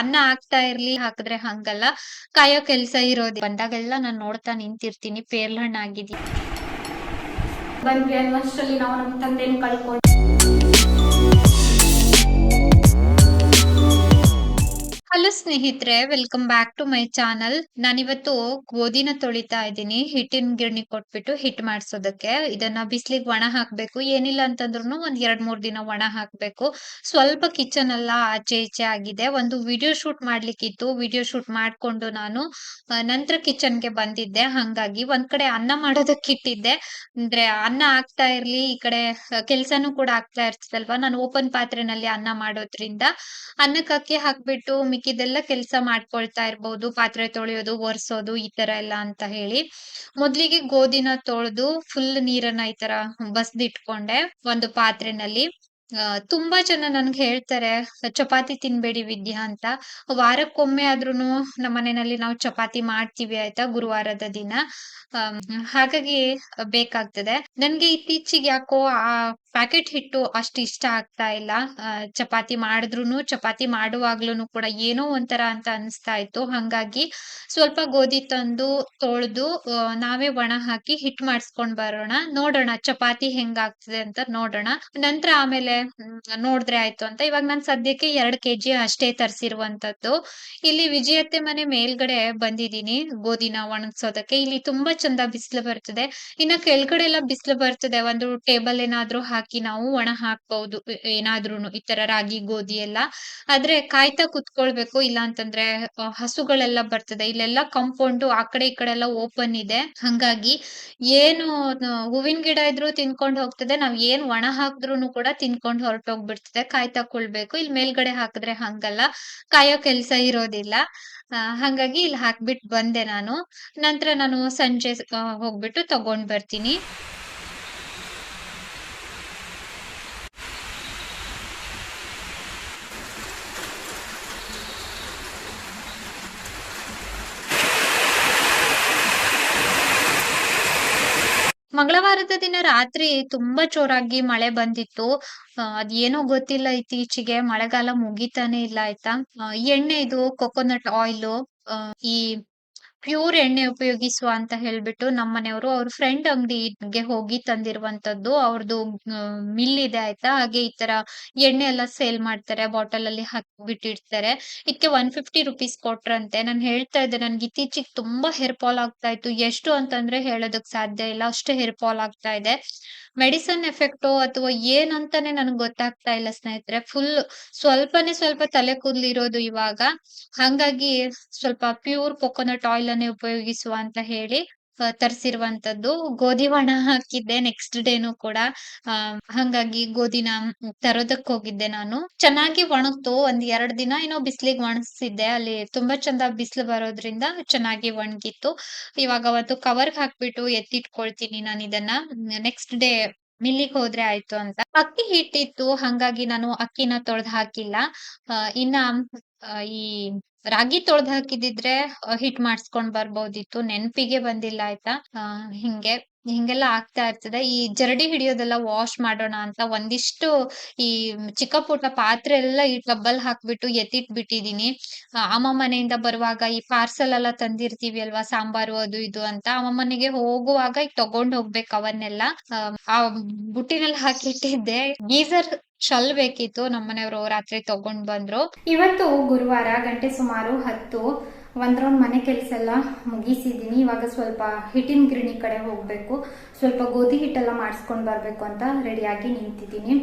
ಅನ್ನ ಹಾಕ್ತಾ ಇರ್ಲಿ, ಹಾಕಿದ್ರೆ ಹಂಗಲ್ಲ. ಕಾಯೋ ಕೆಲ್ಸ ಇರೋದು. ಬಂದಾಗೆಲ್ಲ ನಾನ್ ನೋಡ್ತಾ ನಿಂತಿರ್ತೀನಿ. ಪೇರ್ಲ ಹಣ್ಣ್ ಆಗಿದಿ ಬಂದ್ವಿ ಅನ್ನೋಷ್ಟರಲ್ಲಿ ನಾವು ನಮ್ಮ ತಂದೆನ ಕಳ್ಕೊಂಡು ಹಲೋ ಸ್ನೇಹಿತರೆ welcome back to my channel ನಾನಿವತ್ತು ಗೋಧಿನ ತೊಳಿತಾ ಇದ್ದೀನಿ. ಹಿಟ್ಟಿನ ಗಿರಣಿ ಕೊಟ್ಬಿಟ್ಟು ಹಿಟ್ ಮಾಡಿಸೋದಕ್ಕೆ. ಇದನ್ನ ಬಿಸಿಲಿಗೆ ಒಣ ಹಾಕ್ಬೇಕು. ಏನಿಲ್ಲ ಅಂತಂದ್ರು ಒಂದ್ ಎರಡ್ ಮೂರ್ ದಿನ ಒಣ ಹಾಕ್ಬೇಕು. ಸ್ವಲ್ಪ ಕಿಚನ್ ಎಲ್ಲ ಆಚೆ ಈಚೆ ಆಗಿದೆ. ಒಂದು ವಿಡಿಯೋ ಶೂಟ್ ಮಾಡ್ಲಿಕ್ಕಿತ್ತು. ವಿಡಿಯೋ ಶೂಟ್ ಮಾಡ್ಕೊಂಡು ನಾನು ನಂತರ ಕಿಚನ್ಗೆ ಬಂದಿದ್ದೆ. ಹಂಗಾಗಿ ಒಂದ್ ಕಡೆ ಅನ್ನ ಮಾಡೋದಕ್ಕೆ ಇಟ್ಟಿದ್ದೆ. ಅಂದ್ರೆ ಅನ್ನ ಆಗ್ತಾ ಇರ್ಲಿ, ಈ ಕಡೆ ಕೆಲ್ಸನೂ ಕೂಡ ಆಗ್ತಾ ಇರ್ತದಲ್ವಾ ನಾನು ಓಪನ್ ಪಾತ್ರೆನಲ್ಲಿ ಅನ್ನ ಮಾಡೋದ್ರಿಂದ. ಅನ್ನಕ್ಕೆ ಅಕ್ಕಿ ಹಾಕ್ಬಿಟ್ಟು ಮಿಕ್ಕಿದೆಲ್ಲ ಕೆಲಸ ಮಾಡ್ಕೊಳ್ತಾ ಇರ್ಬೋದು, ಪಾತ್ರೆ ತೊಳೆಯೋದು, ಒರ್ಸೋದು ಈ ತರ ಎಲ್ಲ ಅಂತ ಹೇಳಿ. ಮೊದ್ಲಿಗೆ ಗೋಧಿನ ತೊಳೆದು ಫುಲ್ ನೀರನ್ನ ಈ ತರ ಬಸ್ದಿಟ್ಕೊಂಡೆ ಒಂದು ಪಾತ್ರೆನಲ್ಲಿ. ತುಂಬಾ ಜನ ನನ್ಗೆ ಹೇಳ್ತಾರೆ, ಚಪಾತಿ ತಿನ್ಬೇಡಿ ವಿದ್ಯಾ ಅಂತ. ವಾರಕ್ಕೊಮ್ಮೆ ಆದ್ರೂನು ನಮ್ಮ ಮನೆಯಲ್ಲಿ ನಾವು ಚಪಾತಿ ಮಾಡ್ತೀವಿ ಆಯ್ತಾ ಗುರುವಾರದ ದಿನ. ಹಾಗಾಗಿ ಬೇಕಾಗ್ತದೆ. ನನ್ಗೆ ಇತ್ತೀಚೆಗೆ ಯಾಕೋ ಆ ಪ್ಯಾಕೆಟ್ ಹಿಟ್ಟು ಅಷ್ಟು ಇಷ್ಟ ಆಗ್ತಾ ಇಲ್ಲ. ಚಪಾತಿ ಮಾಡಿದ್ರು ಚಪಾತಿ ಮಾಡುವಾಗ್ಲೂನು ಕೂಡ ಏನೋ ಒಂಥರ ಅಂತ ಅನಿಸ್ತಾ ಇತ್ತು. ಹಂಗಾಗಿ ಸ್ವಲ್ಪ ಗೋಧಿ ತಂದು ತೊಳೆದು ನಾವೇ ಒಣ ಹಾಕಿ ಹಿಟ್ ಮಾಡಿಸ್ಕೊಂಡ್ ಬರೋಣ. ನೋಡೋಣ ಚಪಾತಿ ಹೆಂಗಾಗ್ತದೆ ಅಂತ ನೋಡೋಣ. ನಂತರ ಆಮೇಲೆ ನೋಡಿದ್ರೆ ಆಯ್ತು ಅಂತ. ಇವಾಗ ನಾನು ಸದ್ಯಕ್ಕೆ ಎರಡ್ ಕೆಜಿ ಅಷ್ಟೇ ತರಿಸಿರುವಂತದ್ದು ಇಲ್ಲಿ ವಿಜಯತೆ ಮನೆ ಮೇಲ್ಗಡೆ ಬಂದಿದೀನಿ ಗೋಧಿನ ಒಣಗ್ಸೋದಕ್ಕೆ. ಇಲ್ಲಿ ತುಂಬಾ ಚಂದ ಬಿಸಿಲು ಬರ್ತದೆ. ಇನ್ನ ಕೆಳಗಡೆ ಎಲ್ಲ ಬಿಸಿಲು ಬರ್ತದೆ. ಒಂದು ಟೇಬಲ್ ಏನಾದ್ರೂ ನಾವು ಒಣ ಹಾಕ್ಬಹುದು ಏನಾದ್ರೂನು ಈ ತರ ರಾಗಿ, ಗೋಧಿ ಎಲ್ಲ. ಆದ್ರೆ ಕಾಯ್ತಾ ಕುತ್ಕೊಳ್ಬೇಕು. ಇಲ್ಲ ಅಂತಂದ್ರೆ ಹಸುಗಳೆಲ್ಲ ಬರ್ತದೆ. ಇಲ್ಲೆಲ್ಲ ಕಾಂಪೌಂಡ್ ಆ ಕಡೆ ಈ ಕಡೆ ಎಲ್ಲ ಓಪನ್ ಇದೆ. ಹಂಗಾಗಿ ಏನು ಹೂವಿನ ಗಿಡ ಇದ್ರು ತಿನ್ಕೊಂಡು ಹೋಗ್ತದೆ. ನಾವ್ ಏನ್ ಒಣ ಹಾಕಿದ್ರು ಕೂಡ ತಿನ್ಕೊಂಡ್ ಹೊರಟೋಗ್ಬಿಡ್ತದೆ. ಕಾಯ್ತಾ ಕೊಳ್ಬೇಕು. ಇಲ್ಲಿ ಮೇಲ್ಗಡೆ ಹಾಕಿದ್ರೆ ಹಂಗಲ್ಲ. ಕಾಯೋ ಕೆಲ್ಸ ಇರೋದಿಲ್ಲ. ಹಂಗಾಗಿ ಇಲ್ಲಿ ಹಾಕ್ಬಿಟ್ ಬಂದೆ ನಾನು. ನಂತರ ನಾನು ಸಂಜೆ ಹೋಗ್ಬಿಟ್ಟು ತಗೊಂಡ್ ಬರ್ತೀನಿ. ಮಂಗಳವಾರದ ದಿನ ರಾತ್ರಿ ತುಂಬಾ ಜೋರಾಗಿ ಮಳೆ ಬಂದಿತ್ತು. ಅದೇನೋ ಗೊತ್ತಿಲ್ಲ ಇತ್ತೀಚೆಗೆ. ಮಳೆಗಾಲ ಮುಗಿತಾನೆ ಇಲ್ಲ ಆಯ್ತಾ? ಎಣ್ಣೆ ಇದು ಕೊಕೊನಟ್ ಆಯಿಲ್ ಈ ಪ್ಯೂರ್ ಎಣ್ಣೆ ಉಪಯೋಗಿಸುವ ಅಂತ ಹೇಳ್ಬಿಟ್ಟು ನಮ್ಮನೆಯವರು ಅವ್ರ ಫ್ರೆಂಡ್ ಅಂಗಡಿಗೆ ಹೋಗಿ ತಂದಿರುವಂತದ್ದು. ಅವ್ರದ್ದು ಮಿಲ್ ಇದೆ ಆಯ್ತಾ? ಹಾಗೆ ಈ ತರ ಎಣ್ಣೆ ಎಲ್ಲ ಸೇಲ್ ಮಾಡ್ತಾರೆ ಬಾಟಲ್ ಅಲ್ಲಿ ಹಾಕ್ಬಿಟ್ಟಿರ್ತಾರೆ. ಇದಕ್ಕೆ ಒನ್ ಫಿಫ್ಟಿ ರುಪೀಸ್ ಕೊಟ್ರಂತೆ. ನಾನು ಹೇಳ್ತಾ ಇದ್ದೆ, ನನ್ಗೆ ಇತ್ತೀಚಿಗೆ ತುಂಬಾ ಹೇರ್ ಫಾಲ್ ಆಗ್ತಾ ಇತ್ತು. ಎಷ್ಟು ಅಂತಂದ್ರೆ ಹೇಳೋದಕ್ ಸಾಧ್ಯ ಇಲ್ಲ. ಅಷ್ಟು ಹೇರ್ ಫಾಲ್ ಆಗ್ತಾ ಇದೆ. ಮೆಡಿಸನ್ ಎಫೆಕ್ಟೋ ಅಥವಾ ಏನಂತಾನೆ ನನಗೆ ಗೊತ್ತಾಗ್ತಾ ಇಲ್ಲ ಸ್ನೇಹಿತರೆ. ಫುಲ್ ಸ್ವಲ್ಪನೇ ಸ್ವಲ್ಪ ತಲೆ ಕೂದಲಿರೋದು ಇವಾಗ. ಹಂಗಾಗಿ ಸ್ವಲ್ಪ ಪ್ಯೂರ್ ಕೊಕೊನಟ್ ಆಯಿಲ್ ಅನ್ನೇ ಉಪಯೋಗಿಸುವ ಅಂತ ಹೇಳಿ ತರಿಸಿರುವಂತದ್ದು ಗೋಧಿ ಒಣ ಹಾಕಿದ್ದೆ ನೆಕ್ಸ್ಟ್ ಡೇನು ಕೂಡ. ಹಂಗಾಗಿ ಗೋಧಿನ ತರೋದಕ್ ಹೋಗಿದ್ದೆ ನಾನು. ಚೆನ್ನಾಗಿ ಒಣಗ್ತು. ಒಂದ್ ಎರಡ್ ದಿನ ಏನೋ ಬಿಸ್ಲಿಗೆ ಒಣಗಿಸಿದ್ದೆ. ಅಲ್ಲಿ ತುಂಬಾ ಚಂದ ಬಿಸಿಲು ಬರೋದ್ರಿಂದ ಚೆನ್ನಾಗಿ ಒಣಗಿತ್ತು. ಇವಾಗ ಅವತ್ತು ಕವರ್ಗ್ ಹಾಕ್ಬಿಟ್ಟು ಎತ್ತಿಟ್ಕೊಳ್ತೀನಿ ನಾನು ಇದನ್ನ. ನೆಕ್ಸ್ಟ್ ಡೇ ಮಿಲ್ಲಿಗೆ ಹೋದ್ರೆ ಆಯ್ತು ಅಂತ. ಅಕ್ಕಿ ಹಿಟ್ಟಿತ್ತು. ಹಂಗಾಗಿ ನಾನು ಅಕ್ಕಿನ ತೊಳ್ದ್ ಹಾಕಿಲ್ಲ. ಇನ್ನ ಈ ರಾಗಿ ತೊಳ್ದ್ ಹಾಕಿದಿದ್ರೆ ಹಿಟ್ ಮಾಡಿಸ್ಕೊಂಡ್ ಬರ್ಬೋದಿತ್ತು. ನೆನ್ಪಿಗೆ ಬಂದಿಲ್ಲ ಆಯ್ತಾ? ಹಿಂಗೆ, ಹಿಂಗೆಲ್ಲ ಆಗ್ತಾ ಇರ್ತದೆ. ಈ ಜರಡಿ ಹಿಡಿಯೋದೆಲ್ಲ ವಾಶ್ ಮಾಡೋಣ ಅಂತ ಒಂದಿಷ್ಟು ಈ ಚಿಕ್ಕ ಪುಟ್ಟ ಪಾತ್ರೆ ಎಲ್ಲ ಈ ಟಬ್ಬಲ್ ಹಾಕ್ಬಿಟ್ಟು ಎತ್ತಿಟ್ ಬಿಟ್ಟಿದೀನಿ ಅಮ್ಮ ಮನೆಯಿಂದ ಬರುವಾಗ ಈ ಪಾರ್ಸಲ್ ಎಲ್ಲ ತಂದಿರ್ತೀವಿ ಅಲ್ವಾ? ಸಾಂಬಾರು ಅದು ಇದು ಅಂತ. ಅಮ್ಮ ಮನೆಗೆ ಹೋಗುವಾಗ ಈಗ ತಗೊಂಡ್ ಹೋಗ್ಬೇಕು ಅವನ್ನೆಲ್ಲ. ಆ ಬುಟ್ಟಿನಲ್ಲಿ ಹಾಕಿಟ್ಟಿದ್ದೆ. ಗೀಸರ್ ಶಲ್ ಬೇಕಿತ್ತು ನಮ್ಮನೆಯವರು ರಾತ್ರಿ ತಗೊಂಡ್ ಬಂದ್ರು. ಇವತ್ತು ಗುರುವಾರ ಗಂಟೆ ಸುಮಾರು ಹತ್ತು ಒಂದ್ ರೌಂಡ್ ಮನೆ ಕೆಲಸ ಎಲ್ಲ ಮುಗಿಸಿದೀನಿ ಇವಾಗ ಸ್ವಲ್ಪ ಹಿಟ್ಟಿನ ಗಿರಣಿ ಕಡೆ ಹೋಗ್ಬೇಕು. ಸ್ವಲ್ಪ ಗೋಧಿ ಹಿಟ್ಟೆಲ್ಲ ಮಾಡಿಸ್ಕೊಂಡು ಬರ್ಬೇಕು ಅಂತ ರೆಡಿಯಾಗಿ ನಿಂತಿದ್ದೀನಿ.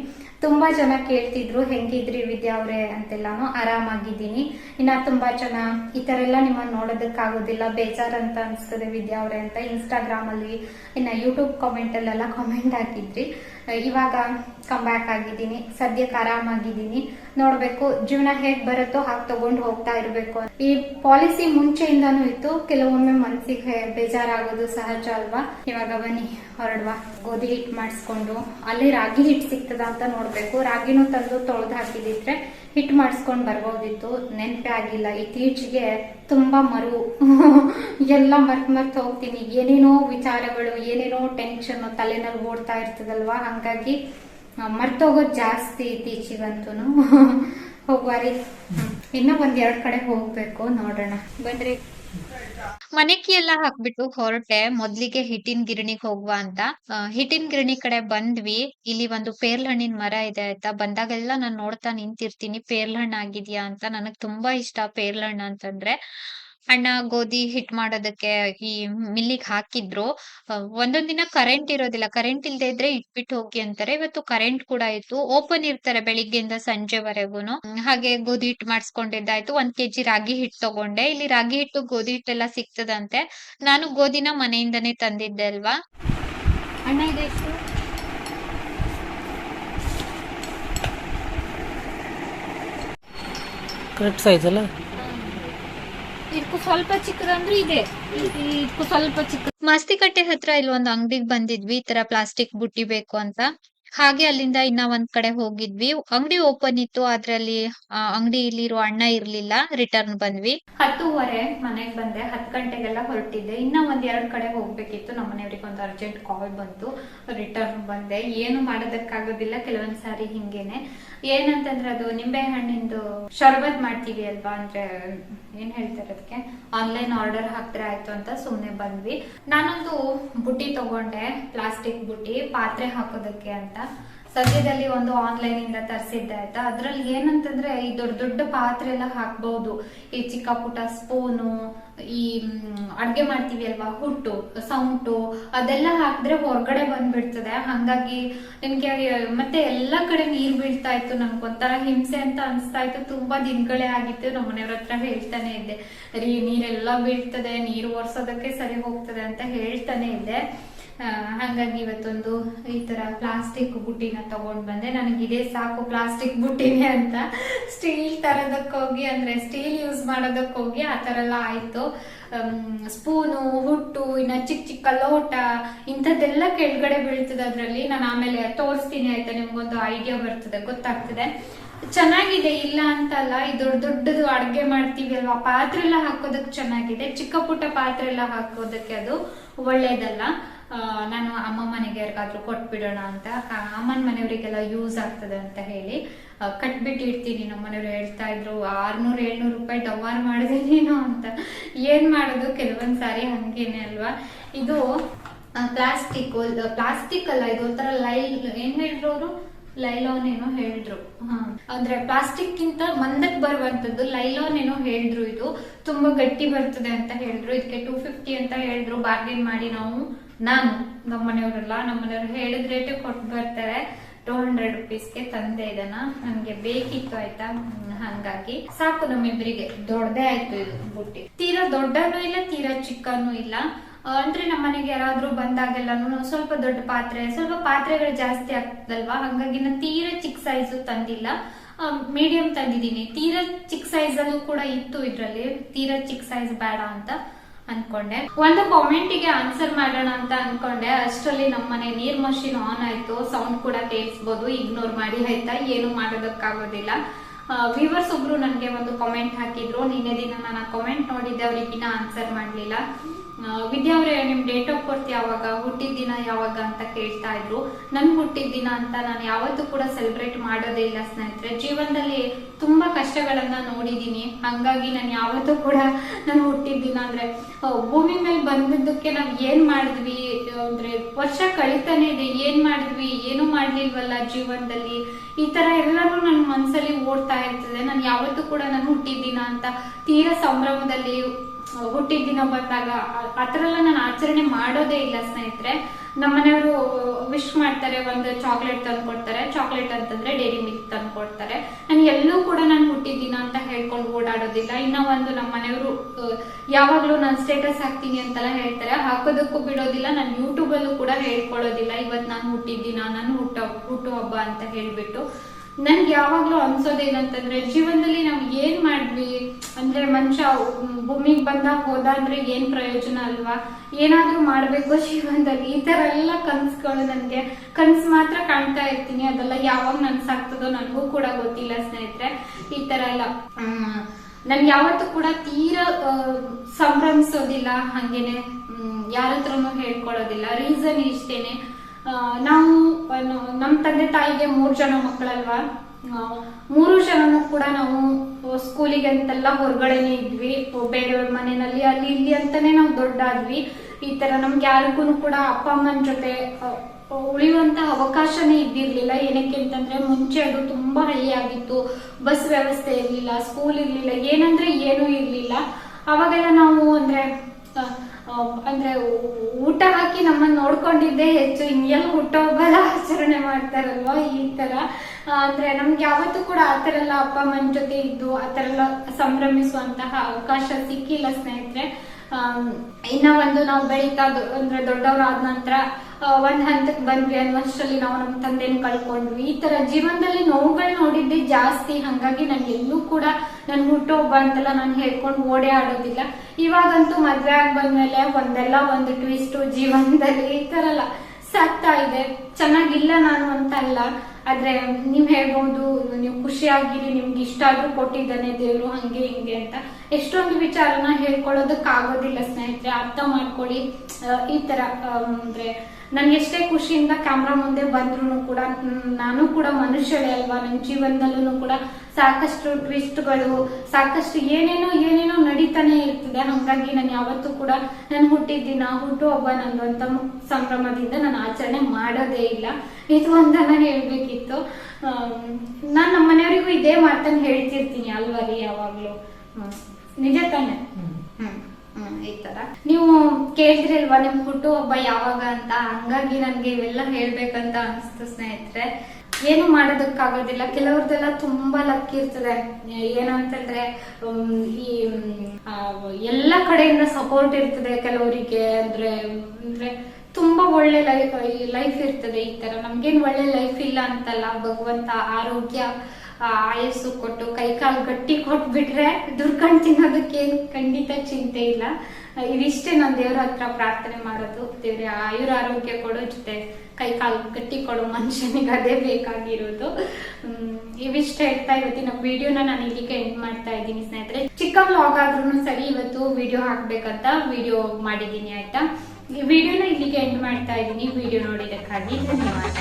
ತುಂಬಾ ಜನ ಕೇಳ್ತಿದ್ರು, ಹೆಂಗಿದ್ರಿ ವಿದ್ಯಾ ಅವ್ರೆ? ಅಂತೆಲ್ಲಾನು ಆರಾಮಾಗಿದ್ದೀನಿ. ಇನ್ನ ತುಂಬಾ ಜನ ಈ ತರ ಎಲ್ಲ ನಿಮ್ಮನ್ನ ನೋಡೋದಕ್ಕಾಗೋದಿಲ್ಲ ಬೇಜಾರ್ ಅಂತ ಅನ್ಸ್ತದೆ ವಿದ್ಯಾ ಅವ್ರೆ ಅಂತ ಇನ್ಸ್ಟಾಗ್ರಾಮ್ ಅಲ್ಲಿ, ಇನ್ನ ಯೂಟ್ಯೂಬ್ ಕಾಮೆಂಟ್ ಅಲ್ಲೆಲ್ಲ ಕಾಮೆಂಟ್ ಹಾಕಿದ್ರಿ. ಇವಾಗ ಕಮ್ ಬ್ಯಾಕ್ ಆಗಿದ್ದೀನಿ. ಸದ್ಯಕ್ಕೆ ಆರಾಮಾಗಿದ್ದೀನಿ. ನೋಡ್ಬೇಕು, ಜೀವನ ಹೇಗ್ ಬರುತ್ತೋ ಹಾಗೆ ತಗೊಂಡು ಹೋಗ್ತಾ ಇರ್ಬೇಕು ಈ ಪಾಲಿಸಿ ಮುಂಚೆಯಿಂದಾನು ಇತ್ತು, ಕೆಲವೊಮ್ಮೆ ಮನ್ಸಿಗೆ ಬೇಜಾರಾಗೋದು ಸಹಜ ಅಲ್ವಾ? ಇವಾಗ ಬನ್ನಿ. ಹೊರಡ್ವಾ. ಗೋಧಿ ಹಿಟ್ ಮಾಡಿಸ್ಕೊಂಡು, ಅಲ್ಲಿ ರಾಗಿ ಹಿಟ್ ಸಿಗ್ತದ ಅಂತ ನೋಡ್ಬೇಕು. ರಾಗಿನೂ ತಂದು ತೊಳೆದು ಹಾಕಿದಿದ್ರೆ ಹಿಟ್ ಮಾಡಿಸ್ಕೊಂಡ್ ಬರ್ಬೋದಿತ್ತು. ನೆನ್ಪೆ ಆಗಿಲ್ಲ. ಇತ್ತೀಚೆಗೆ ತುಂಬಾ ಮರು ಎಲ್ಲ ಮರ್ತ್ ಮರ್ತ್ ಹೋಗ್ತೀನಿ. ಏನೇನೋ ವಿಚಾರಗಳು, ಏನೇನೋ ಟೆನ್ಷನ್ ತಲೆನಲ್ಲಿ ಓಡ್ತಾ ಇರ್ತದಲ್ವಾ? ಹಂಗಾಗಿ ಮರ್ತೋಗೋದು ಜಾಸ್ತಿ ಇತ್ತೀಚಿಗಂತೂ ಹೋಗ್ವಾರಿ. ಇನ್ನೂ ಒಂದ್ ಎರಡ್ ಕಡೆ ಹೋಗ್ಬೇಕು. ನೋಡೋಣ. ಬನ್ರಿ. ಮನೆಕಿ ಎಲ್ಲ ಹಾಕ್ಬಿಟ್ಟು ಹೊರಟೆ, ಮೊದ್ಲಿಗೆ ಹಿಟ್ಟಿನ ಗಿರಣಿಗ್ ಹೋಗುವ ಅಂತ. ಹಿಟ್ಟಿನ ಗಿರಣಿ ಕಡೆ ಬಂದ್ವಿ. ಇಲ್ಲಿ ಒಂದು ಪೇರ್ಲ ಹಣ್ಣಿನ ಮರ ಇದೆ ಆಯ್ತಾ? ಬಂದಾಗೆಲ್ಲ ನಾನ್ ನೋಡ್ತಾ ನಿಂತಿರ್ತೀನಿ. ಪೇರ್ಲ ಹಣ್ಣ್ ಆಗಿದ್ಯಾ ಅಂತ? ನನಗ್ ತುಂಬಾ ಇಷ್ಟ ಪೇರ್ಲ ಹಣ್ಣ್ ಅಂತಂದ್ರೆ. ಅಣ್ಣ ಗೋಧಿ ಹಿಟ್ ಮಾಡೋದಕ್ಕೆ ಈ ಮಿಲ್ಲಿಗೆ ಹಾಕಿದ್ರು. ಒಂದೊಂದ್ ದಿನ ಕರೆಂಟ್ ಇರೋದಿಲ್ಲ. ಕರೆಂಟ್ ಇಲ್ದೇ ಇದ್ರೆ ಇಟ್ಬಿಟ್ಟು ಹೋಗಿ ಅಂತಾರೆ. ಇವತ್ತು ಕರೆಂಟ್ ಕೂಡ ಇತ್ತು ಓಪನ್ ಇರ್ತಾರೆ ಬೆಳಿಗ್ಗೆಯಿಂದ ಸಂಜೆವರೆಗೂನು. ಹಾಗೆ ಗೋಧಿ ಹಿಟ್ ಮಾಡಿಸ್ಕೊಂಡಿದ್ದಾಯ್ತು. ಒಂದ್ ಕೆಜಿ ರಾಗಿ ಹಿಟ್ ತಗೊಂಡೆ. ಇಲ್ಲಿ ರಾಗಿ ಹಿಟ್ಟು ಗೋಧಿ ಹಿಟ್ಟೆಲ್ಲ ಸಿಗ್ತದಂತೆ. ನಾನು ಗೋಧಿನ ಮನೆಯಿಂದನೇ ತಂದಿದ್ದೆ ಅಲ್ವಾ? ಅಣ್ಣ ಇದೆ ಕರೆಕ್ಟ್ ಸೈಜ್ ಅಲ್ಲ? ಇದಕ್ಕೂ ಸ್ವಲ್ಪ ಚಿಕ್ಕದಂದ್ರೆ ಇದೆ. ಇದಕ್ಕೂ ಸ್ವಲ್ಪ ಚಿಕ್ಕ ಮಾಸ್ತಿಕಟ್ಟೆ ಹತ್ರ ಇಲ್ಲಿ ಒಂದು ಅಂಗಡಿಗೆ ಬಂದಿದ್ವಿ, ಈ ತರ ಪ್ಲಾಸ್ಟಿಕ್ ಬುಟ್ಟಿ ಬೇಕು ಅಂತ. ಹಾಗೆ ಅಲ್ಲಿಂದ ಇನ್ನ ಒಂದ್ ಕಡೆ ಹೋಗಿದ್ವಿ. ಅಂಗಡಿ ಓಪನ್ ಇತ್ತು, ಅದ್ರಲ್ಲಿ ಅಂಗಡಿಲಿರೋ ಅಣ್ಣ ಇರ್ಲಿಲ್ಲ ರಿಟರ್ನ್ ಬಂದ್ವಿ. ಹತ್ತೂವರೆ ಮನೆಗೆ ಬಂದೆ, ಹತ್ತು ಗಂಟೆಗೆಲ್ಲ ಹೊರಟಿದ್ದೆ. ಇನ್ನ ಒಂದ್ ಎರಡ್ ಕಡೆ ಹೋಗ್ಬೇಕಿತ್ತು ನಮ್ಮ ಮನೆಯವ್ರಿಗೆ ಒಂದು ಅರ್ಜೆಂಟ್ ಕಾಲ್ ಬಂತು ರಿಟರ್ನ್ ಬಂದೆ. ಏನು ಮಾಡೋದಕ್ಕಾಗೋದಿಲ್ಲ, ಕೆಲವೊಂದ್ ಸಾರಿ ಹಿಂಗೇನೆ. ಏನಂತಂದ್ರೆ ಅದು ನಿಂಬೆ ಹಣ್ಣಿಂದು ಶರ್ಬತ್ ಮಾಡ್ತೀವಿ ಅಲ್ವಾ, ಅಂದ್ರೆ ಏನ್ ಹೇಳ್ತಾರೆ ಅದಕ್ಕೆ ಆನ್ಲೈನ್ ಆರ್ಡರ್ ಹಾಕ್ತಾರೆ ಆಯ್ತು ಅಂತ ಸುಮ್ನೆ ಬಂದ್ವಿ. ನಾನೊಂದು ಬುಟ್ಟಿ ತಗೊಂಡೆ ಪ್ಲಾಸ್ಟಿಕ್ ಬುಟ್ಟಿ, ಪಾತ್ರೆ ಹಾಕೋದಕ್ಕೆ ಅಂತ. ಸದ್ಯದಲ್ಲಿ ಒಂದು ಆನ್ಲೈನ್ ಇಂದ ತರಿಸಿದ್ದೆ ಆಯ್ತಾ? ಅದ್ರಲ್ಲಿ ಏನಂತಂದ್ರೆ ಈ ದೊಡ್ಡ ದೊಡ್ಡ ಪಾತ್ರೆ ಎಲ್ಲ ಹಾಕ್ಬಹುದು ಈ ಚಿಕ್ಕ ಪುಟ್ಟ ಸ್ಪೂನು ಈ ಅಡ್ಗೆ ಮಾಡ್ತೀವಿ ಅಲ್ವಾ? ಹುಟ್ಟು, ಸೌಂಟು, ಅದೆಲ್ಲ ಹಾಕಿದ್ರೆ ಹೊರಗಡೆ ಬಂದ್ಬಿಡ್ತದೆ. ಹಂಗಾಗಿ ನಿಮ್ಗೆ ಮತ್ತೆ ಎಲ್ಲಾ ಕಡೆ ನೀರ್ ಬೀಳ್ತಾ ಇತ್ತು ನಮ್ಗೆ. ಒಂಥರ ಹಿಂಸೆ ಅಂತ ಅನ್ಸ್ತಾ ಇತ್ತು. ತುಂಬಾ ದಿನಗಳೇ ಆಗಿತ್ತು. ನಮ್ಮ ಮನೆಯವ್ರ ಹತ್ರ ಹೇಳ್ತಾನೆ ಇದ್ದೆ. ರೀ, ನೀರೆಲ್ಲ ಬೀಳ್ತದೆ, ನೀರು ಒರ್ಸೋದಕ್ಕೆ ಸರಿ ಹೋಗ್ತದೆ ಅಂತ ಹೇಳ್ತಾನೆ ಇದ್ದೆ. ಹಾಗಾಗಿ ಇವತ್ತೊಂದು ಈ ತರ ಪ್ಲಾಸ್ಟಿಕ್ ಬುಟ್ಟಿನ ತಗೊಂಡ್ ಬಂದೆ. ನನಗೆ ಇದೇ ಸಾಕು ಪ್ಲಾಸ್ಟಿಕ್ ಬುಟ್ಟಿನೇ ಅಂತ. ಸ್ಟೀಲ್ ತರೋದಕ್ಕೆ ಹೋಗಿ, ಅಂದ್ರೆ ಸ್ಟೀಲ್ ಯೂಸ್ ಮಾಡೋದಕ್ಕೋಗಿ ಆ ತರ ಎಲ್ಲ ಆಯ್ತು. ಸ್ಪೂನು ಹುಟ್ಟು, ಇನ್ನ ಚಿಕ್ಕ ಚಿಕ್ಕ ಲೋಟ, ಇಂಥದ್ದೆಲ್ಲ ಕೆಳಗಡೆ ಬೀಳ್ತದೆ ಅದ್ರಲ್ಲಿ. ನಾನು ಆಮೇಲೆ ತೋರಿಸ್ತೀನಿ ಆಯ್ತಾ, ನಿಮ್ಗೊಂದು ಐಡಿಯಾ ಬರ್ತದೆ, ಗೊತ್ತಾಗ್ತದೆ. ಚೆನ್ನಾಗಿದೆ, ಇಲ್ಲ ಅಂತಲ್ಲ, ಈ ದೊಡ್ಡ ದೊಡ್ಡದು ಅಡುಗೆ ಮಾಡ್ತೀವಿ ಅಲ್ವಾ? ಪಾತ್ರೆ ಎಲ್ಲ ಹಾಕೋದಕ್ಕೆ ಚೆನ್ನಾಗಿದೆ. ಚಿಕ್ಕ ಪುಟ್ಟ ಪಾತ್ರೆ ಎಲ್ಲ ಹಾಕೋದಕ್ಕೆ ಅದು ಒಳ್ಳೇದಲ್ಲ. ನಾನು ಅಮ್ಮ ಮನೆಗೆ ಯಾರಿಗಾದ್ರೂ ಕೊಟ್ಬಿಡೋಣ ಅಂತ ಅಮ್ಮನ ಮನೆಯವರಿಗೆಲ್ಲ ಯೂಸ್ ಆಗ್ತದೆ ಅಂತ ಹೇಳಿ ಕಟ್ಬಿಟ್ಟು ಇಡ್ತೀನಿ. ನಮ್ಮ ಮನೆಯವ್ರು ಹೇಳ್ತಾ ಇದ್ರು, ಆರ್ನೂರ್, ಏಳ್ನೂರು ರೂಪಾಯಿ ಡವಾರ್ ಮಾಡಿದೆ ನೀನು ಅಂತ. ಏನ್ ಮಾಡೋದು? ಕೆಲವೊಂದ್ ಸಾರಿ ಹಂಗೇನೆ ಅಲ್ವಾ? ಇದು ಪ್ಲಾಸ್ಟಿಕ್ ಪ್ಲಾಸ್ಟಿಕ್ ಅಲ್ಲ, ಇದು ಒಂಥರ ಲೈಲ್ ಏನ್ ಹೇಳಿದ್ರು ಅವರು? ಲೈಲಾನ್ ಏನೋ ಹೇಳಿದ್ರು. ಅಂದ್ರೆ ಪ್ಲಾಸ್ಟಿಕ್ ಗಿಂತ ಮಂದಕ್ ಬರುವಂತದ್ದು ಲೈಲಾನ್ ಏನೋ ಹೇಳಿದ್ರು ಇದು. ತುಂಬಾ ಗಟ್ಟಿ ಬರ್ತದೆ ಅಂತ ಹೇಳಿದ್ರು. ಇದಕ್ಕೆ ಟೂ ಫಿಫ್ಟಿ ಅಂತ ಹೇಳಿದ್ರು. ಬಾರ್ಗೇನ್ ಮಾಡಿ ನಾವು. ನಾನು ನಮ್ಮ ಮನೆಯವರೆಲ್ಲ ನಮ್ಮ ಮನೆಯವ್ರು ಹೇಳಿದ ರೇಟೇ ಕೊಟ್ಟು ಬರ್ತಾರೆ. ಟೂ ಹಂಡ್ರೆಡ್ ರುಪೀಸ್ಗೆ ತಂದೆ ಇದನ್ನ. ನನ್ಗೆ ಬೇಕಿತ್ತು ಆಯ್ತಾ? ಹಂಗಾಗಿ. ಸಾಕು ನಮ್ಮಿಬ್ರಿಗೆ. ದೊಡ್ಡದೇ ಆಯ್ತು ಇದು ಬುಟ್ಟಿ. ತೀರಾ ದೊಡ್ಡನು ಇಲ್ಲ, ತೀರಾ ಚಿಕ್ಕನು ಇಲ್ಲ. ಅಂದ್ರೆ ನಮ್ಮ ಮನೆಗೆ ಯಾರಾದ್ರೂ ಬಂದಾಗೆಲ್ಲನು ಸ್ವಲ್ಪ ದೊಡ್ಡ ಪಾತ್ರೆ, ಸ್ವಲ್ಪ ಪಾತ್ರೆಗಳು ಜಾಸ್ತಿ ಆಗ್ತದಲ್ವಾ? ಹಂಗಾಗಿ ನಾನು ತೀರಾ ಚಿಕ್ಕ ಸೈಜ್ ತಂದಿಲ್ಲ. ಮೀಡಿಯಂ ತಂದಿದ್ದೀನಿ. ತೀರಾ ಚಿಕ್ಕ ಸೈಜ್ ಅಲ್ಲೂ ಕೂಡ ಇತ್ತು ಇದ್ರಲ್ಲಿ. ತೀರಾ ಚಿಕ್ಕ ಸೈಜ್ ಬೇಡ ಅಂತ. ಅನ್ಕೊಂಡೆ. ಒಂದು ಕಾಮೆಂಟಿಗೆ ಆನ್ಸರ್ ಮಾಡೋಣ ಅಂತ ಅನ್ಕೊಂಡೆ. ಅಷ್ಟರಲ್ಲಿ ನಮ್ಮ ಮನೆ ನೀರ್ ಮಷಿನ್ ಆನ್ ಆಯ್ತು. ಸೌಂಡ್ ಕೂಡ ಕೇಳಿಸ್ಬೋದು. ಇಗ್ನೋರ್ ಮಾಡಿ ಆಯ್ತಾ? ಏನು ಮಾಡೋದಕ್ಕಾಗೋದಿಲ್ಲ. ವ್ಯೂವರ್ಸ್ ಒಬ್ರು ನನಗೆ ಒಂದು ಕಾಮೆಂಟ್ ಹಾಕಿದ್ರು. ನಿನ್ನೆ ದಿನ ನಾನು ಕಾಮೆಂಟ್ ನೋಡಿದ್ದೆ. ಅವ್ರಿಗಿನ್ನ ಆನ್ಸರ್ ಮಾಡ್ಲಿಲ್ಲ. ವಿದ್ಯಾ ಅವರೇ, ನಿಮ್ ಡೇಟ್ ಆಫ್ ಬರ್ತ್ ಯಾವಾಗ? ಹುಟ್ಟಿದ ದಿನ ಯಾವಾಗ ಅಂತ ಕೇಳ್ತಾ ಇದ್ರು. ನನ್ ಹುಟ್ಟಿದ ದಿನ ಅಂತ ನಾನು ಯಾವತ್ತೂ ಕೂಡ ಸೆಲೆಬ್ರೇಟ್ ಮಾಡೋದೇ ಇಲ್ಲ, ಸ್ನೇಹಿತರೆ. ಜೀವನದಲ್ಲಿ ತುಂಬಾ ಕಷ್ಟಗಳನ್ನ ನೋಡಿದೀನಿ ಹಂಗಾಗಿ ನಾನು ಯಾವತ್ತೂ ಕೂಡ ನಾನು ದಿನ ಅಂದ್ರೆ ಭೂಮಿ ಮೇಲೆ ಬಂದಿದ್ದಕ್ಕೆ ನಾವ್ ಏನ್ ಮಾಡಿದ್ವಿ, ಅಂದ್ರೆ ವರ್ಷ ಕಳೀತಾನೆ ಇದೆ, ಏನ್ ಮಾಡಿದ್ವಿ, ಏನು ಮಾಡ್ಲಿಲ್ವಲ್ಲ ಜೀವನದಲ್ಲಿ? ಈ ತರ ಎಲ್ಲಾನು ನನ್ನ ಮನ್ಸಲ್ಲಿ ಓಡ್ತಾ ಇರ್ತದೆ. ನಾನು ಯಾವತ್ತೂ ಕೂಡ ನಾನು ಹುಟ್ಟಿದ್ದೀನ ಅಂತ ತೀರಾ ಸಂಭ್ರಮದಲ್ಲಿ ಹುಟ್ಟಿದ ದಿನ ಬಂದಾಗ ಎಲ್ಲ ನಾನು ಆಚರಣೆ ಮಾಡೋದೇ ಇಲ್ಲ ಸ್ನೇಹಿತರೆ. ನಮ್ಮನೆಯವರು ವಿಶ್ ಮಾಡ್ತಾರೆ, ಒಂದು ಚಾಕ್ಲೇಟ್ ತಂದು ಕೊಡ್ತಾರೆ ಚಾಕ್ಲೇಟ್ ಅಂತಂದ್ರೆ ಡೈರಿ ಮಿಲ್ಕ್ ತಂದು ಕೊಡ್ತಾರೆ ನಾನು ಎಲ್ಲೂ ಕೂಡ ನಾನು ಹುಟ್ಟಿದ್ದೀನ ಅಂತ ಹೇಳ್ಕೊಂಡು ಓಡಾಡೋದಿಲ್ಲ. ಇನ್ನ ಒಂದು ನಮ್ಮ ಮನೆಯವರು ಯಾವಾಗ್ಲೂ ನಾನು ಸ್ಟೇಟಸ್ ಹಾಕ್ತೀನಿ ಅಂತೆಲ್ಲ ಹೇಳ್ತಾರೆ. ಹಾಕೋದಕ್ಕೂ ಬಿಡೋದಿಲ್ಲ. ನಾನು ಯೂಟ್ಯೂಬ್ ಅಲ್ಲೂ ಕೂಡ ಹೇಳ್ಕೊಳ್ಳೋದಿಲ್ಲ. ಇವತ್ತು ನಾನು ಹುಟ್ಟಿದ್ದೀನ ನಾನು ಹುಟ್ಟ ಹುಟ್ಟು ಹಬ್ಬ ಅಂತ ಹೇಳ್ಬಿಟ್ಟು. ನನ್ಗೆ ಯಾವಾಗ್ಲೂ ಅನ್ಸೋದೇನಂತಂದ್ರೆ ಜೀವನದಲ್ಲಿ ನಾವು ಏನ್ ಮಾಡಿದ್ವಿ? ಅಂದ್ರೆ ಮನುಷ್ಯ ಭೂಮಿಗೆ ಬಂದಾಗ ಹೋದ ಅಂದ್ರೆ ಏನ್ ಪ್ರಯೋಜನ ಅಲ್ವಾ? ಏನಾದ್ರೂ ಮಾಡ್ಬೇಕು ಜೀವನದಲ್ಲಿ. ಈ ತರ ಎಲ್ಲ ಕನ್ಸ್ಗಳು ನನ್ಗೆ. ಕನ್ಸ್ ಮಾತ್ರ ಕಾಣ್ತಾ ಇರ್ತೀನಿ. ಅದೆಲ್ಲ ಯಾವಾಗ ನನ್ಸಾಗ್ತದೋ ನನಗೂ ಕೂಡ ಗೊತ್ತಿಲ್ಲ ಸ್ನೇಹಿತರೆ. ಈ ತರ ಎಲ್ಲ. ನನ್ಗೆ ಯಾವತ್ತೂ ಕೂಡ ತೀರ ಸಂಭ್ರಮಿಸೋದಿಲ್ಲ. ಹಂಗೇನೆ ಯಾರತ್ರನು ಹೇಳ್ಕೊಳ್ಳೋದಿಲ್ಲ. ರೀಸನ್ ಇಷ್ಟೇನೆ. ನಾವು ನಮ್ಮ ನಮ್ ತಂದೆ ತಾಯಿಗೆ ಮೂರು ಜನ ಮಕ್ಕಳಲ್ವಾ? ಮೂರು ಜನನು ಕೂಡ ನಾವು ಸ್ಕೂಲಿಗೆ ಅಂತೆಲ್ಲ ಹೊರಗಡೆನೆ ಇದ್ವಿ. ಬೇರೆಯವ್ರ ಮನೆಯಲ್ಲಿ, ಅಲ್ಲಿ ಇಲ್ಲಿ ಅಂತಾನೆ ನಾವು ದೊಡ್ಡಾದ್ವಿ. ಈ ತರ ನಮ್ಗೆ ಯಾರಿಗೂ ಕೂಡ ಅಪ್ಪ, ಅಮ್ಮನ ಜೊತೆ ಉಳಿಯುವಂತ ಅವಕಾಶನೇ ಇದ್ದಿರ್ಲಿಲ್ಲ. ಏನಕ್ಕೆ ಅಂತಂದ್ರೆ ಮುಂಚೆ ಅದು ತುಂಬಾ ಹಳ್ಳಿಯಾಗಿತ್ತು. ಬಸ್ ವ್ಯವಸ್ಥೆ ಇರ್ಲಿಲ್ಲ ಸ್ಕೂಲ್ ಇರ್ಲಿಲ್ಲ, ಏನಂದ್ರೆ ಏನೂ ಇರ್ಲಿಲ್ಲ. ಅವಾಗೆಲ್ಲ ನಾವು ಅಂದ್ರೆ ಅಂದ್ರೆ ಊಟ ಹಾಕಿ ನಮ್ಮನ್ನ ನೋಡ್ಕೊಂಡಿದ್ದೆ ಹೆಚ್ಚು. ಊಟ ಹುಟ್ಟುಹಬ್ಬಲ ಆಚರಣೆ ಮಾಡ್ತಾರಲ್ವಾ ಈ ತರ. ಅಂದ್ರೆ ನಮ್ಗೆ ಯಾವತ್ತೂ ಕೂಡ ಆತರ ಎಲ್ಲ ಅಪ್ಪ, ಅಮ್ಮನ ಜೊತೆ ಇದ್ದು ಆತರ ಎಲ್ಲ ಸಂಭ್ರಮಿಸುವಂತಹ ಅವಕಾಶ ಸಿಕ್ಕಿಲ್ಲ ಸ್ನೇಹಿತರೆ. ಇನ್ನ ಒಂದು ನಾವು ಬೆಳೀತಾ ಅಂದ್ರೆ ದೊಡ್ಡವರಾದ ನಂತರ ಒಂದ್ ಹಂತಕ್ಕೆ ಬಂದ್ವಿ ಅನ್ನೋಷ್ಟರಲ್ಲಿ ನಾವು ನಮ್ಮ ತಂದೆನ ಕಳ್ಕೊಂಡ್ವಿ. ಈ ತರ ಜೀವನದಲ್ಲಿ ನೋವುಗಳು ನೋಡಿದ್ದೆ ಜಾಸ್ತಿ. ಹಂಗಾಗಿ ನನ್ ಎಲ್ಲೂ ಕೂಡ ನನ್ ಹುಟ್ಟುಹಬ್ಬ ಅಂತೆಲ್ಲ ನಾನು ಹೇಳ್ಕೊಂಡು ಓಡೇ ಆಡೋದಿಲ್ಲ. ಇವಾಗಂತೂ ಮದ್ವೆ ಆಗಿ ಬಂದ್ಮೇಲೆ ಒಂದೆಲ್ಲ ಒಂದು ಟ್ವಿಸ್ಟ್ ಜೀವನದಲ್ಲಿ ಈ ತರ ಎಲ್ಲ ಸಾಕ್ತಾ ಇದೆ. ಚೆನ್ನಾಗಿಲ್ಲ ನಾನು ಅಂತ ಅಲ್ಲ. ಆದ್ರೆ ನೀವ್ ಹೇಳ್ಬಹುದು ನೀವು ಖುಷಿಯಾಗಿರಿ, ನಿಮ್ಗೆ ಇಷ್ಟ ಆದ್ರೂ ಕೊಟ್ಟಿದ್ದಾನೆ ದೇವ್ರು, ಹಂಗೆ ಹಿಂಗೆ ಅಂತ. ಎಷ್ಟೊಂದು ವಿಚಾರನ ಹೇಳ್ಕೊಳೋದಕ್ ಆಗೋದಿಲ್ಲ ಸ್ನೇಹಿತರೆ. ಅರ್ಥ ಮಾಡ್ಕೊಳ್ಳಿ. ಈ ತರ ಅಂದ್ರೆ ನನ್ಗೆ ಎಷ್ಟೇ ಖುಷಿಯಿಂದ ಕ್ಯಾಮ್ರಾ ಮುಂದೆ ಬಂದ್ರು ಕೂಡ ನಾನು ಕೂಡ ಮನುಷ್ಯಳೇ ಅಲ್ವಾ? ನನ್ನ ಜೀವನದಲ್ಲೂ ಕೂಡ ಸಾಕಷ್ಟು ಟ್ವಿಸ್ಟ್ಗಳು ಸಾಕಷ್ಟು ಏನೇನೋ ಏನೇನೋ ನಡೀತಾನೆ ಇರ್ತದೆ. ಹಂಗಾಗಿ ನಾನು ಯಾವತ್ತೂ ಕೂಡ ನಾನು ಹುಟ್ಟಿದ್ದಿನ ಹುಟ್ಟುಹಬ್ಬ ನಂದು ಅಂತ ಸಂಭ್ರಮದಿಂದ ನಾನು ಆಚರಣೆ ಮಾಡೋದೇ ಇಲ್ಲ. ಇದು ಒಂದನ್ನ ಹೇಳ್ಬೇಕಿತ್ತು. ನಾನು ನಮ್ಮ ಮನೆಯವರಿಗೂ ಇದೇ ಮಾತನ್ನು ಹೇಳ್ತಿರ್ತೀನಿ ಅಲ್ವಾ ರೀ ಯಾವಾಗ್ಲೂ? ನಿಜ ತಾನೆ? ಹ್ಮ್. ಈ ತರ. ನೀವು ಕೇಳಿದ್ರಿ ಅಲ್ವಾ, ನಿಮ್ ಹುಟ್ಟುಹಬ್ಬ ಯಾವಾಗ ಅಂತ? ಹಂಗಾಗಿ ನನ್ಗೆ ಇವೆಲ್ಲ ಹೇಳ್ಬೇಕಂತ ಅನಿಸ್ತು ಸ್ನೇಹಿತರೆ. ಏನು ಮಾಡೋದಕ್ಕಾಗೋದಿಲ್ಲ. ಕೆಲವ್ರದೆಲ್ಲ ತುಂಬಾ ಲಕ್ ಇರ್ತದೆ. ಏನಂತಂದ್ರೆ ಈ ಎಲ್ಲ ಕಡೆಯಿಂದ ಸಪೋರ್ಟ್ ಇರ್ತದೆ ಕೆಲವರಿಗೆ. ಅಂದ್ರೆ ಅಂದ್ರೆ ತುಂಬಾ ಒಳ್ಳೆ ಲೈಫ್ ಲೈಫ್ ಇರ್ತದೆ ಈ ತರ. ನಮ್ಗೇನ್ ಒಳ್ಳೆ ಲೈಫ್ ಇಲ್ಲ ಅಂತಲ್ಲ. ಭಗವಂತ ಆರೋಗ್ಯ ಆಯಸ್ಸು ಕೊಟ್ಟು ಕೈ ಕಾಲು ಗಟ್ಟಿ ಕೊಟ್ಬಿಟ್ರೆ ದುರ್ಕಂಡ್ ತಿನ್ನೋದಕ್ಕೆ ಖಂಡಿತ ಚಿಂತೆ ಇಲ್ಲ. ಇದಿಷ್ಟೇ ನಾನು ದೇವ್ರ ಹತ್ರ ಪ್ರಾರ್ಥನೆ ಮಾಡೋದು. ದೇವ್ರ ಆಯುರ ಆರೋಗ್ಯ ಕೊಡೋ ಜೊತೆ ಕೈ ಕಾಲು ಗಟ್ಟಿ ಕೊಡೋ ಮನುಷ್ಯನಿಗೆ ಅದೇ ಬೇಕಾಗಿರೋದು. ಇವಿಷ್ಟ ಹೇಳ್ತಾ ಇವತ್ತಿನ ವಿಡಿಯೋನ ನಾನು ಇಲ್ಲಿಗೆ ಎಂಡ್ ಮಾಡ್ತಾ ಇದ್ದೀನಿ ಸ್ನೇಹಿತರೆ. ಚಿಕ್ಕ ವ್ಲಾಗ್ ಆದ್ರೂ ಸರಿ, ಇವತ್ತು ವಿಡಿಯೋ ಹಾಕ್ಬೇಕಂತ ವಿಡಿಯೋ ಮಾಡಿದ್ದೀನಿ, ಆಯ್ತಾ? ಈ ವಿಡಿಯೋನ ಇಲ್ಲಿಗೆ ಎಂಡ್ ಮಾಡ್ತಾ ಇದ್ದೀನಿ. ವಿಡಿಯೋ ನೋಡಿದಕ್ಕಾಗಿ ಧನ್ಯವಾದ.